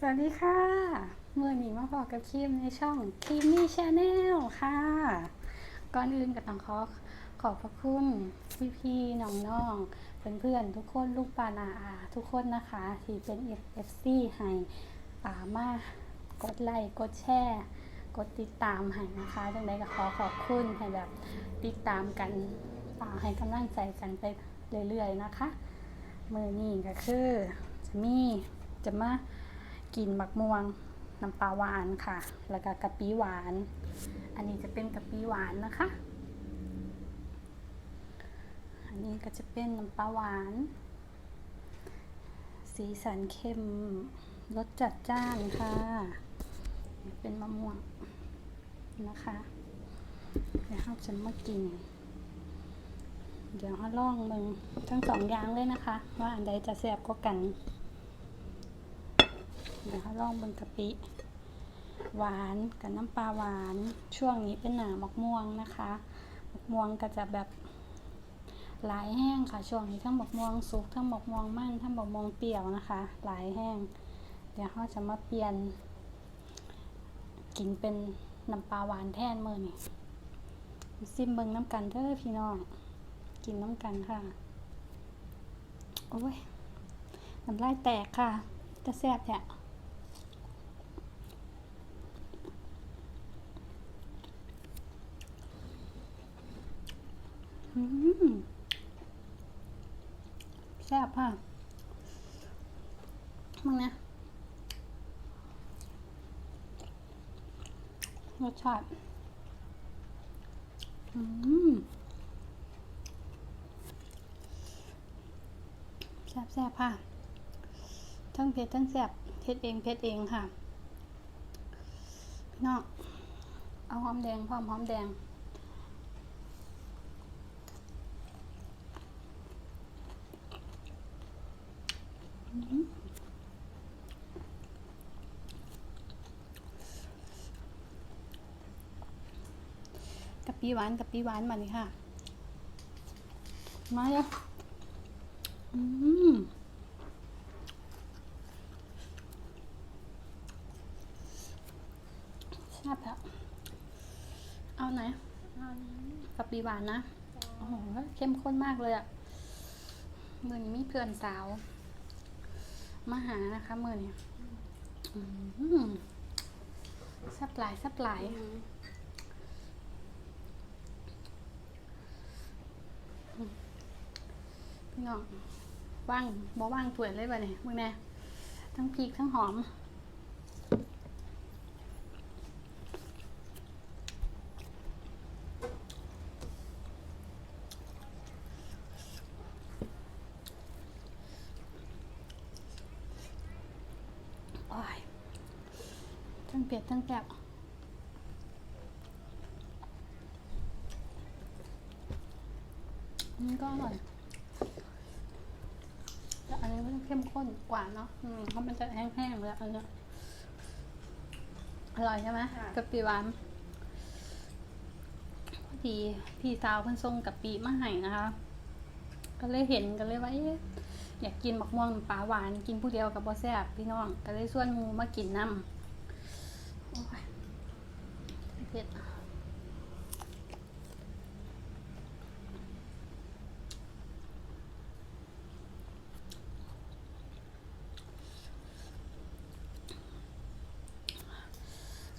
สวัสดีค่ะ เมื่อนี้มาพอกับคิมในช่องคิมมี่ชาแนลค่ะ ก่อนอื่นก็ต้องขอขอบพระคุณพี่ๆน้องๆเพื่อนๆทุกคนลูกปานาอาทุกคนนะคะ ที่เป็น FC ให้ป่ามากดไลค์กดแชร์กดติดตามให้นะคะจังใดก็ขอขอบคุณให้แบบติดตามกันอ่าให้กำลังใจกันไปเรื่อยๆนะคะ มือนี้ก็คือจะมีจะมา กินมักม่วงน้ำปลาหวานค่ะ แล้วก็กะปิหวาน อันนี้จะเป็นกะปิหวานนะคะ อันนี้ก็จะเป็นน้ำปลาหวาน สีสันเข้มรสจัดจ้านค่ะ เป็นมะม่วงนะคะ เดี๋ยวเราจะมากิน เดี๋ยวเอาล่องมึงทั้งสองอย่างเลยนะคะ ว่าอันใดจะแซ่บกว่ากัน เดี๋ยวเอาล่องเบนกะปิ หวานกับน้ำปลาหวาน ช่วงนี้เป็นหนามักม่วงนะคะมักม่วงก็จะแบบหลายแห้งค่ะช่วงนี้ทั้งมักม่วงสุกทั้งมักม่วงมั่นทั้งมักม่วงเปรี้ยวนะคะ หลายแห้ง เดี๋ยวเราจะมาเปลี่ยน กินเป็นน้ำปลาหวานแทนมือนี่ซิมเบิงน้ำกันเด้อพี่น้องกินน้ำกันค่ะโอ้ยน้ำลายแตกค่ะ จะแซ่บเนี่ยอืม แซ่บค่ะมึงนะรสชาติ อืมแซ่บแซ่บค่ะ ทั้งเผ็ดทั้งแซ่บเผ็ดเองเผ็ดเองค่ะ พี่น้อง เอาหอมแดงพร้อมหอมแดง อื้อหือ กะปิหวานกะปิหวานมานี่ค่ะ มาแล้วอืมแซ่บอะเอาไหนกะปิหวานนะ โอ้โห เข้มข้นมากเลยอะมือนี้มีเพื่อนสาว มาหานะคะมือนี้อืมแซ่บหลายสับหลายพี่น้องว่างบ่ว่างถ้วยเลยบ่เนี่ยมึงแน่ทั้งพริกทั้งหอม เผ็ดทั้งแซ่บนี่ก็อร่อยแต่อันนี้มันเข้มข้นกว่าเนาะอืมเพราะมันจะแห้งๆเลยอันเนี้ยอร่อยใช่ไหมกะปิหวานพอดีพี่สาวเพิ่นส่งกะปิมาให้นะคะ ก็เลยเห็นก็เลยว่าเอ๊ะอยากกินหมักม่วงน้ำปลาหวานกินผู้เดียวกับบ่แซ่บพี่น้อง ก็เลยชวนหมูมากินน้ำโอ้ย เผ็ด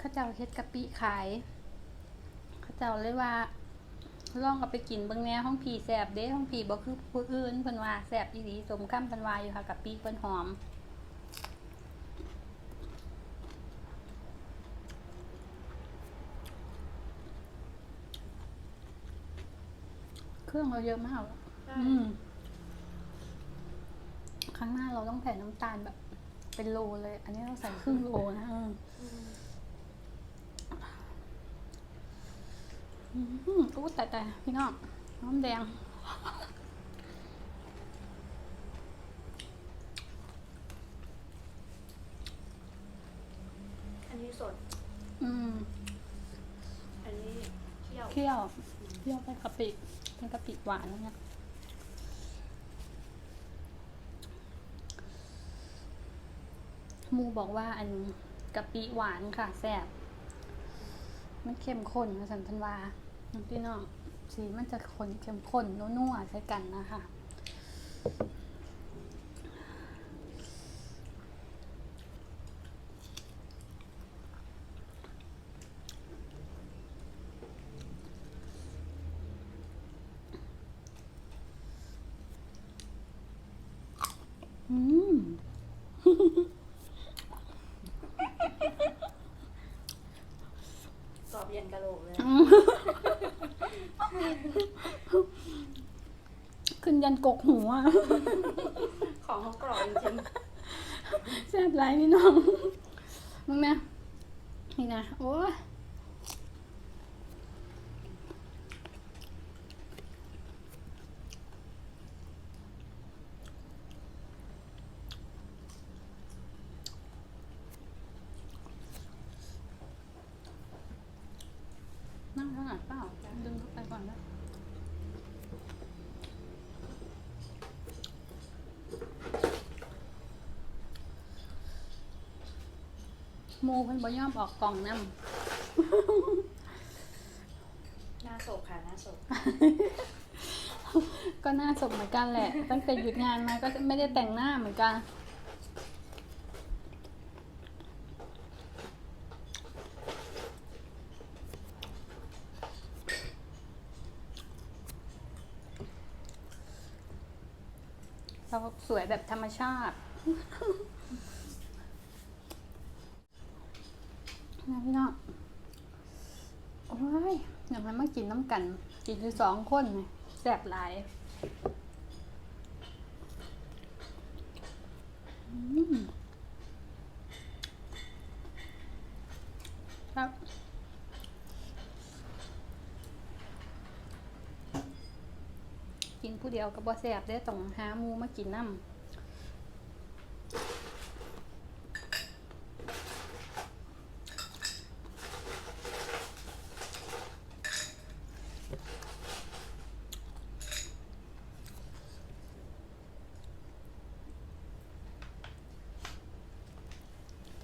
ข้าเจ้าเฮ็ดกะปิขายเข้าเจ้าเลยว่าลองเอาไปกินเบิ่งแหน่ห้องผีแสบเด้ห้องผีบ่คือผู้อื่นเพิ่นว่าแสบอีหลีสมคำเพิ่นว่าอยู่ค่ะกับปีเพิ่นหอม เครื่องเราเยอะมากอะอืมครั้งหน้าเราต้องแผ่น้ำตาลแบบ เป็นโลเลย อันนี้เราใส่ครึ่งโลนะอืมอืมอู้แต่แต่พี่น้องน้ำแดง อันนี้สด อืม อันนี้เคี่ยว เคี่ยวเคี่ยวไปกะปิเป็ นกะปิหวานแล้วเนี่ยหมูบอกว่าอันกะปิหวานค่ะแซ่บมันเข้มข้นนะสันพันวาพี่น้องสีมันจะข้นเข้มข้นนัวๆใช้กันนะคะ อืม กรอบเย็นกะโหลกเลย ขึ้น ยันกกหัว ของเขากรอบจริงแซ่บไรพี่น้องมึงนะนี่นะโอ้ยนั่งข้างหลังเปล่าดึงเข้าไปก่อนนะ โมเพิ่นบ่ยอมออกกล่องนำๆหน้าศพค่ะหน้าศพก็น่าสมเหมือนกันแหละ ตั้งแต่หยุดงานมาก็ไม่ได้แต่งหน้าเหมือนกัน เราสวยแบบธรรมชาติ นะพี่น้องโอ้ยอย่างนั้นมากินน้ำกัน กินอยู่สองคนไงแซ่บหลายอืมครับกินผู้เดียวก็บ่แซ่บได้ต้องหาหมูมากินน้ำ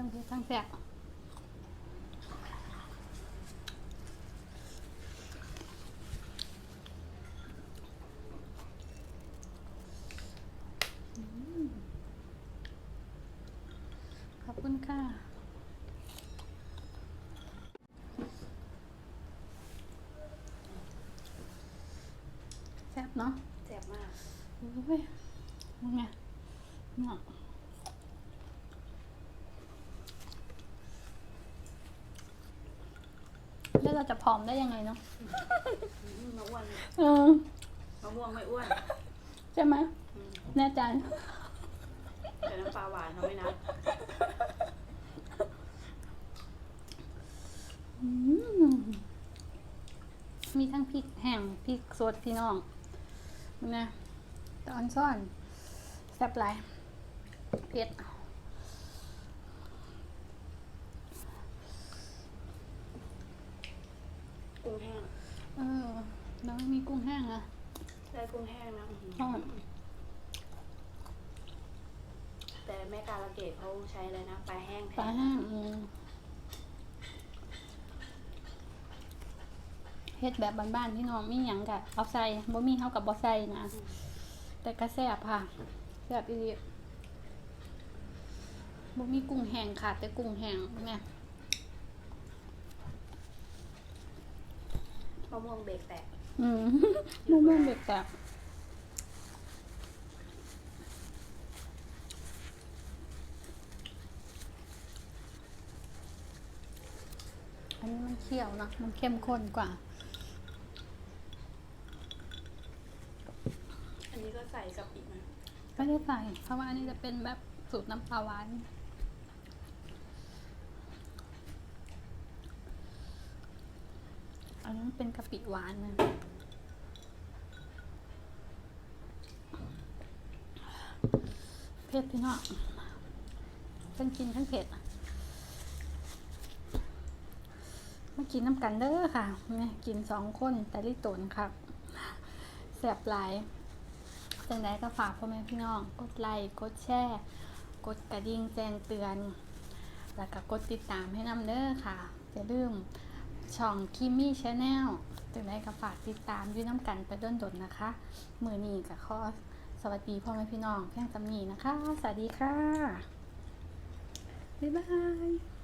ทั้งเผ็ดทั้งแซ่บอืมขอบคุณค่ะแซ่บเนาะแซ่บมากโอ้ยยังไงเนาะ แล้วเราจะผอมได้ยังไงเนาะอืมมะอ้วนเออมะม่วงไม่อ้วนใช่ไหมอืมแน่ใจแต่น้ำปลาหวานเขาไม่นับอืมมีทั้งพริกแห้งพริกสดพี่น้องนะตอนซ่อนแซ่บหลายเผ็ด กุ้งแห้งเออแล้วไม่มีกุ้งแห้งอะได้กุ้งแห้งนะอื้อหือทอดแต่แม่การะเกดเขาใช้อะไรนะปลาแห้งแทปลานแห้งอืมเฮ็ดแบบบ้านๆพี่น้องมีหยังกะเอาใส่บ่มีเฮากับบ่ใส่นะ แต่ก็แซ่บค่ะแซ่บอีหลีบ่มีกุ้งแห้งค่ะแต่กุ้งแห้งแม่ะม่วงเบรกแตกอืมมะม่วงเด็กแตกอันนี้มันเคี่ยวเนอะมันเข้มข้นกว่า อันนี้ก็ใส่กะปิมาไม่ได้ใส่เพราะว่าอันนี้จะเป็นแบบสูตรน้ำปลาหวาน นั้นเป็นกะปิหวานนะเผ็ดพี่น้องเป็นกินทั้งเผ็ดมากินน้ำกันเด้อค่ะเนี่ยกินสองคนแต่ลิตนครับแสบหลายจังใดก็ฝากพ่อแม่พี่น้อง กดไลค์กดแชร์กกดกระดิ่งแจ้งเตือน แล้วก็กดติดตามให้นำเด้อค่ะอย่าลืม ช่องคิมมี่ชาแนลจึงได้ก็ฝากติดตามด้วยน้ำกันไปด้นดนนะคะ มือนี้กับข้อสวัสดีพ่อแม่พี่น้องเพียงจำนีนะคะ สวัสดีค่ะ บ๊ายบาย